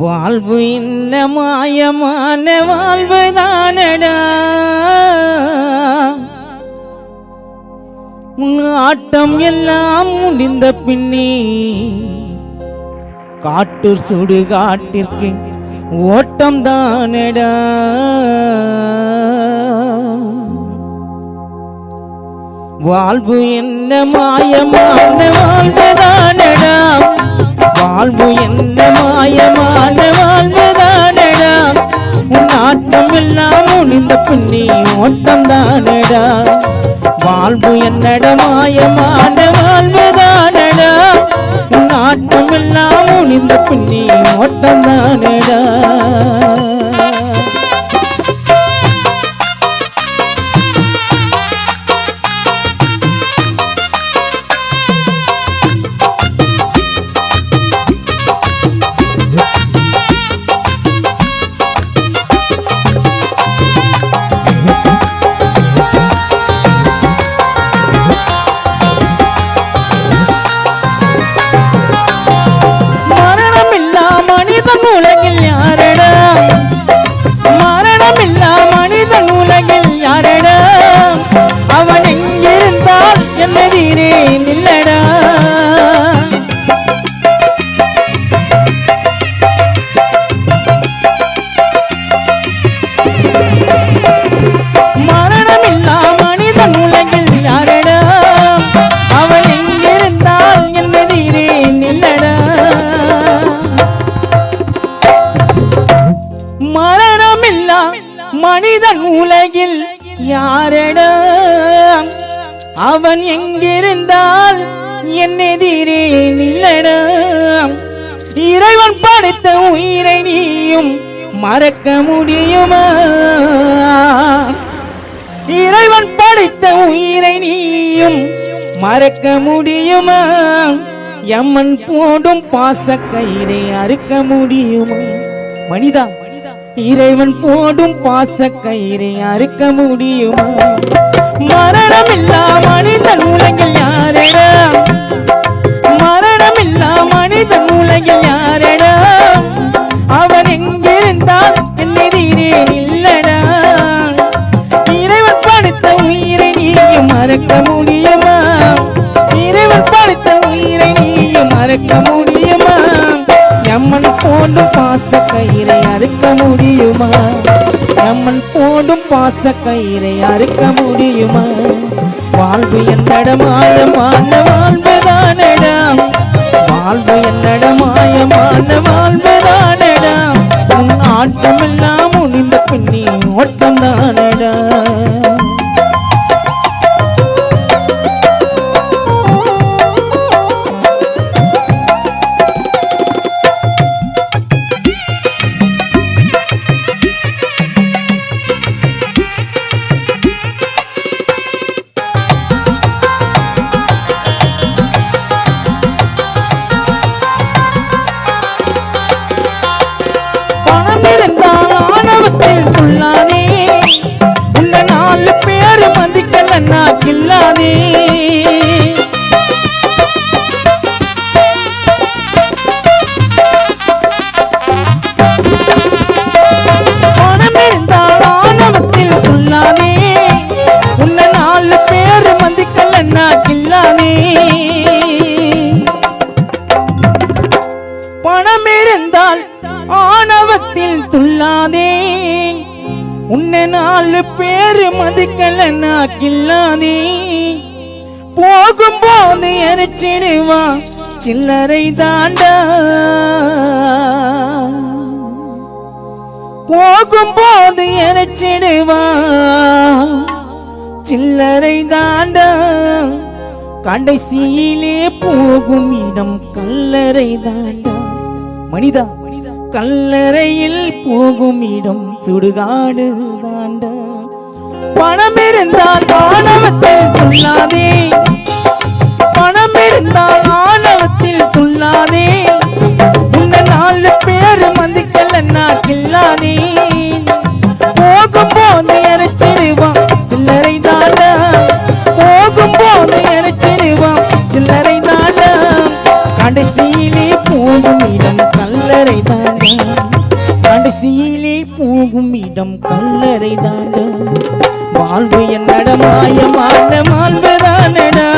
வாழ்வு என்ன மாயமான வாழ்வு தானடா. உன் ஆட்டம் எல்லாம் முடிந்த பின்னே காட்டூர் சுடு காட்டிற்கு ஓட்டம் தானடா. வாழ்வு என்ன மாயமான வாழ்வு பின்னே ஓட்டம் தானடா வாழ்வு என்னட மாயமான வாழ்வு தானடா உன் ஆட்டம் எல்லாம் முடிந்த பின்னே ஓட்டம் தானடா மனிதன் உலகில் யாரிடம் அவன் எங்கிருந்தால் என் எதிரே நில்லடா இறைவன் படைத்த உயிரை நீயும் மறக்க முடியுமா? இறைவன் படைத்த உயிரை நீயும் மறக்க முடியுமா? எம்மன் போடும் பாச அறுக்க முடியுமா? மனிதா இறைவன் போடும் பாச கயிறை அறுக்க முடியுமா? மரணமில்லா மனிதன் உலகில் யாரடா? மரணமில்லா மனிதன் உலகில் யாரடா? அவன் எங்கிருந்தால் என்னெதிரே இல்லடா இறைவன் படுத்த உயிரை நீயும் மறக்க முடியுமா? இறைவன் படுத்த உயிரை நீயும் மறக்க முடியுமா? எம்மன் போடும் பாச கயிறை அறுக்க முடியும்? பாச கயிறை அறுக்க முடியுமா? வாழ்வு என்னட மாயமான வாழ்வுதானடா. வாழ்வு என்னட மாயமான வாழ்வுதானடா. உன் ஆட்டமெல்லாம் முடிந்த பின்னி ஓட்டம் தானே பணம் இருந்தால் ஆணவத்தில் துள்ளாதே. உன்னை நாலு பேரு மதிக்கலன்னா கில்லாதே போகும்போது எரிச்சிடுவா சில்லறை தாண்டா. போகும்போது எரிச்சிடுவா சில்லறை தாண்டா. கடைசியிலே போகும் இடம் கல்லறை தாண்டா. மனிதா கல்லறையில் போகும் இடம் சுடுகாடு தாண்ட. பணம் இருந்தால் ஆணவத்தில் சொல்லாதே வாழ்வு என்னட மாயமான வாழ்வுதானடா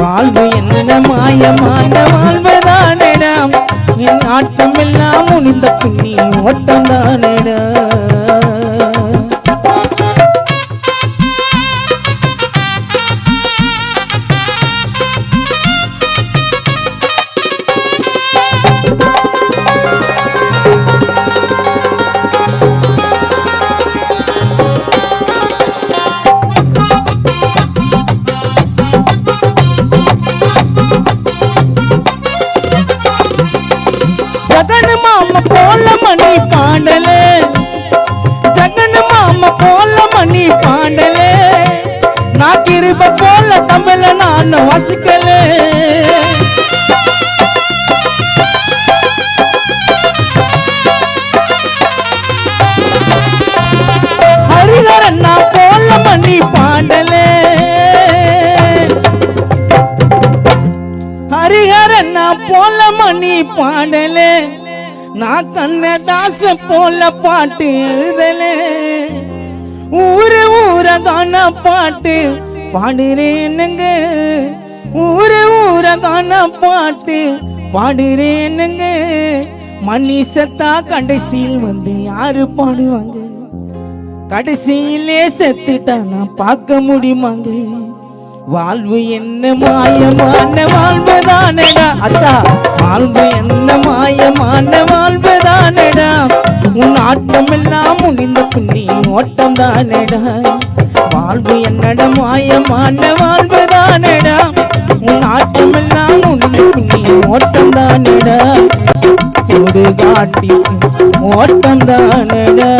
வாழ்வு என்ன மாயமான வாழ்வுதானடா என் ஆட்டம் எல்லாம் முடிந்த பின்னி ஓட்டம் தானடா பாண்டலே. ஜகன் மாமா போல மணி பாண்டலே. நான் கிருப போல தமிழ நான் வசிக்கலே. ஹரிஹரன் நான் போல மணி பாடலே ஹரிஹரன் நான் போல மணி பாண்டலே. நான் கண்ணதாச போல பாட்டு எழுதலே. ஊரு ஊரதான பாட்டு பாடுறேனுங்க. ஊரு ஊரதான பாட்டு பாடுறேனுங்க. மணி செத்தா கடைசியில் வந்து யாரு பாடுவாங்க? கடைசியிலே செத்துட்டா நான் பார்க்க முடியுமாங்க? வாழ்வு என்ன மாயமான வாழ்வுதானடா? அச்சா வாழ்வு என்ன மாயமான வாழ்வுதானடா? உன் ஆட்டம் எல்லாம் முடிந்த புண்ணி ஓட்டம் தானடா வாழ்வு என்னட மாயமான வாழ்வுதானடா? உன் ஆட்டம் எல்லாம் முடிந்த புண்ணி ஓட்டம் தானடா சுடுகாட்டி ஓட்டம் தானடா